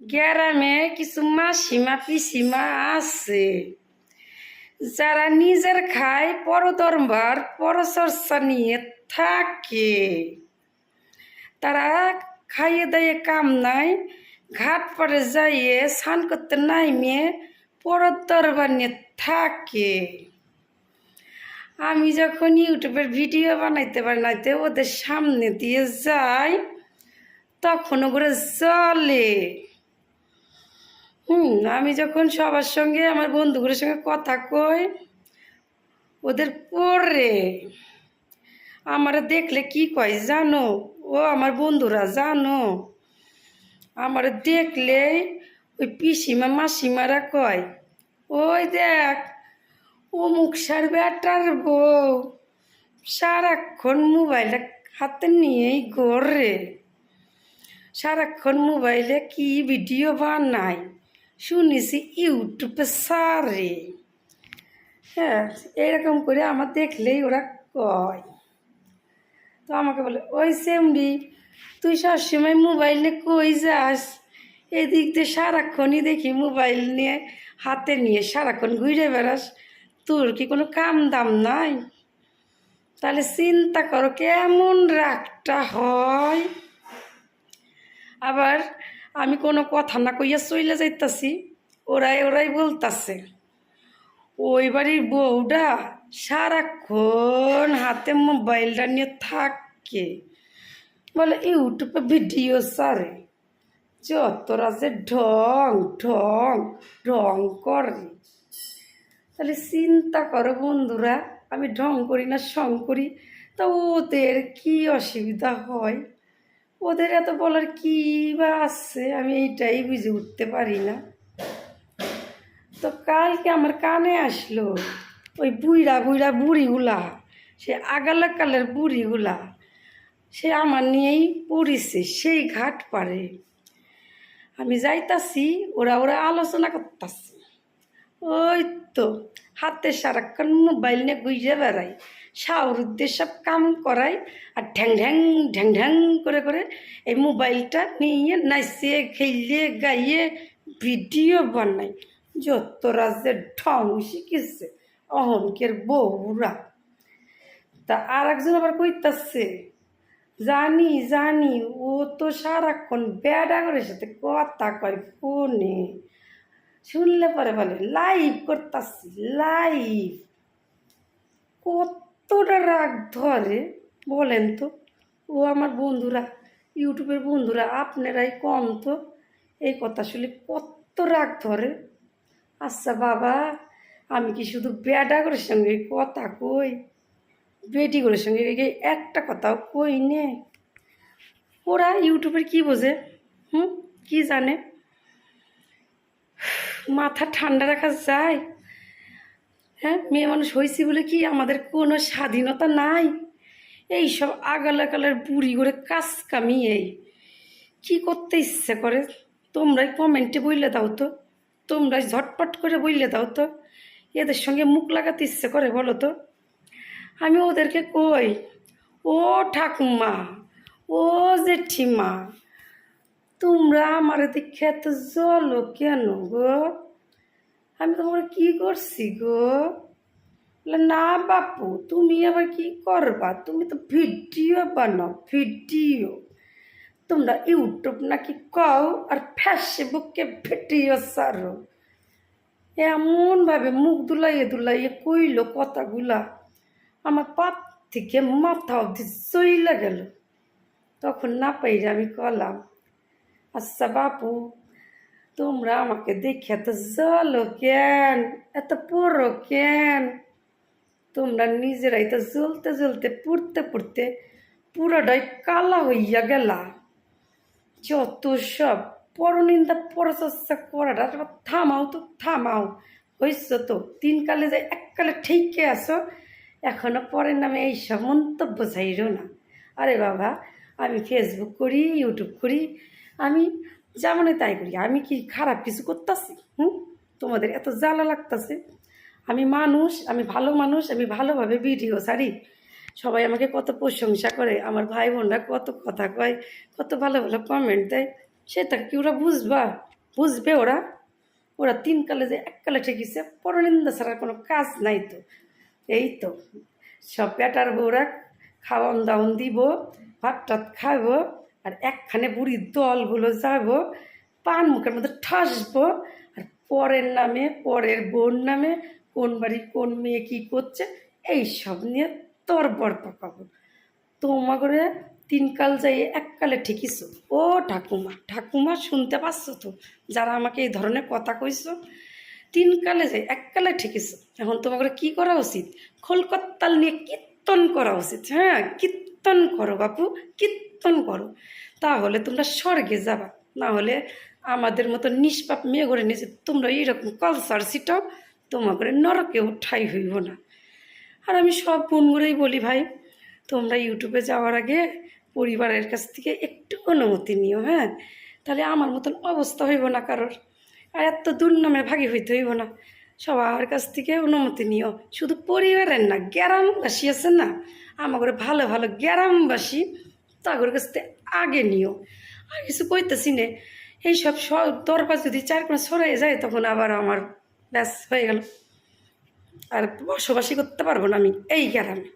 গ্রামে কিছু মাসিমা পিসিমা আছে, যারা নিজের খায় পরদরবার পরচর্চা নিয়ে থাকে। তারা খাইয়ে দাইয়ে কাম নাই, ঘাট পরে যাইয়ে স্নান করতে নাইমে পরদ দরবার নিয়ে থাকে। আমি যখন ইউটিউবের ভিডিও বানাইতে বানাইতে ওদের সামনে দিয়ে যাই, তখন ওগুলো জলে হুম, আমি যখন সবার সঙ্গে আমার বন্ধুগুলোর সঙ্গে কথা কই, ওদের পরে আমার দেখলে কি কয় জানো? ও আমার বন্ধুরা জানো? আমার দেখলে ওই পিসিমা, মাসিমারা কয়, ওই দেখ, অমুক সার বেটার বউ সারাক্ষণ মোবাইলটা হাতে নিয়েই ঘরে। সারাক্ষণ মোবাইলে কি ভিডিও বানায়? শুনেছি, ইউটিউবে সারে। হ্যাঁ এরকম করে আমার দেখলেই ওরা কয়। তো আমাকে বলে, ওই সেমডি তুই সবসময় মোবাইল নিয়ে কই যাস? এদিক দিয়ে সারাক্ষণই দেখি মোবাইল নিয়ে, হাতে নিয়ে সারাক্ষণ ঘুরে বেড়াস। তোর কি কোনো কাম দাম নাই? তাহলে চিন্তা করো কেমন রাগটা হয়? আবার আমি কোনো কথা না কইয়া চইলে যাইতাছি, ওরাই ওরাই বলতাছে, ওই বাড়ির বউটা সারাক্ষণ হাতে মোবাইলটা নিয়ে থাকে। বলে, ইউটিউবে ভিডিও সারে যতরা যে ঢং ঢং ঢং করে। তাহলে চিন্তা করো বন্ধুরা, আমি ঢং করি না, সং করি তা ওদের কি অসুবিধা হয়? ওদের এত বলার কি বা আছে? আমি এইটাই বুঝে উঠতে পারি না। তো কালকে আমার কানে আসলো ওই বুইড়া বুইড়া বুড়িগুলা, সে আগালাকালের বুড়িগুলা। সে আমার নিয়েই পড়িছে সেই ঘাট পারে আমি যাইতাছি, ওরা ওরা আলোচনা করতাছে। ওই তো হাতে সারাক্ষণ মোবাইল নিয়ে গুইজে বেড়াই সাউরুদ্দের সব কাম করাই আর ঢ্যাং ঢ্যাং ঢ্যাং ঢ্যাং করে করে এই মোবাইলটা নিয়ে নাচে খেলে গাইয়ে ভিডিও বানাই যত রাজ্যের ঢং শিখেছে, অহংকের বউরা। তা আর একজন আবার কইতাছে, জানি জানি, ও তো সারাক্ষণ বেডাগরের সাথে কথা কয় ফোনে। শুনলে পরে বলে, লাইভ করতাছি, লাইভ। কতটা রাগ ধরে, বলেন তো, ও আমার বন্ধুরা, ইউটিউবের বন্ধুরা, আপনারাই কম তো, এই কথা শুনে কত রাগ ধরে। আচ্ছা বাবা, আমি কি শুধু বেডাগরের সঙ্গে কথা কই? বেটিগুলোর সঙ্গে একটা কথাও কই নে? ওরা ইউটিউবের কি বোঝে? হুম, কি জানে? মাথা ঠান্ডা রাখা যায়। হ্যাঁ মেয়ে মানুষ হয়েছি বলে কি আমাদের কোনো স্বাধীনতা নাই? এই সব আগালাকালের বুড়ি করে কাজ কামি এই। কী করতে ইচ্ছে করে? তোমরাই কমেন্টে বইলে দাও তো। তোমরাই ঝটপট করে বইলে দাও তো। এদের সঙ্গে মুখ লাগাতে ইচ্ছে করে বলো তো। আমি ওদেরকে কই? ও ঠাকুমা, ও জেঠিমা, তোমরা আমার দিকে এত জলো কেন গো? আমি তোমার কি করছি গো? বলে, না বাপু তুমি আবার কি করবা? তুমি তো ভিডিও বানাও ভিডিও। তোমরা ইউটিউব নাকি কও আর ফেসবুকে ভিডিও সারো? এমনভাবে মুখ দুলাইয়ে দুলাইয়ে কইল কথাগুলা। আমার পাত থেকে মাথা অবধি চইলা গেল। তখন না পাইরে আমি কলাম আচ্ছা বাপু তোমরা আমাকে দেখে এত জলো কেন? এত পুরো কেন? তোমরা নিজেরাই তো জ্বলতে জ্বলতে পুড়তে পুড়তে পুরোটাই কালা হইয়া গেলা। যত সব পরনিন্দা পরচর্চা করাটা থামাও তো, থামাও। হয়েছ তো তিন কালে যে এককালে ঠিকই আসো এখনও পরের নামে এইসব মন্তব্য চাইরো না। আরে বাবা, আমি ফেসবুক করি ইউটিউব করি, আমি যেমন তাই করি, আমি কি খারাপ কিছু করতেছি? হুম? তোমাদের এত জ্বালা লাগতেছে। আমি মানুষ, আমি ভালো মানুষ, আমি ভালোভাবে ভিডিও ছাড়ি। সবাই আমাকে কত প্রশংসা করে, আমার ভাই বোনরা কত কথা কয়, কত ভালো ভালো কমেন্ট দেয়। সেটা কি ওরা বুঝবা? বুঝবে ওরা? ওরা তিন কালে যে এক কালে ঠেকিছে, পরনিন্দা ছাড়া কোনো কাজ নাই তো। এই তো, সব বেটার বউরা খাওয়ান দাওয়ান দিব, ভাত টাত খাব আর একখানে বুড়ির দলগুলো যাব, পান মুখের মধ্যে ঠাসবো, আর পরের নামে, পরের বোন নামে, কোন বাড়ি কোন মেয়ে কী করছে এই সব নিয়ে তোর বর পাকাবো। তোমা করে তিনকাল যাই এককালে ঠিকিস ও ঠাকুমা ঠাকুমা শুনতে পাচ্ছ তো, যারা আমাকে এই ধরনের কথা কইছো? তিনকালে যাই এককালে ঠিকিস এখন তোমার করে কী করা উচিত? খোলকত্তাল নিয়ে কীর্তন করা উচিত। হ্যাঁ কীর্তন করো বাপু, কীর্তন করো, তাহলে তোমরা স্বর্গে যাবা। না হলে আমাদের মতো নিষ্পাপ মেয়ে করে নিয়েছে তোমরা এইরকম কলসার সিটাও তোমার করে নরকে উঠাই হইব না। আর আমি সব বোনগুলোই বলি, ভাই, তোমরা ইউটিউবে যাওয়ার আগে পরিবারের কাছ থেকে একটু অনুমতি নিও হ্যাঁ? তাহলে আমার মতন অবস্থা হইব না কারোর। আর এত দুর্নামে ভাগি হইতে হইব না। সবার কাছ থেকে অনুমতি নিও। শুধু পরিবারের না, গ্রামবাসী আছে না? আমার ভালো ভালো গ্রামবাসী তাগর কাছ থেকে আগে নিও। আর কিছু কইতেছি নে, এইসব সব দরবার যদি চার কোনো সরে যায়, তখন আবার আমার ব্যাস হয়ে গেল। আর বসবাসই করতে পারব না আমি, এই গ্রামে।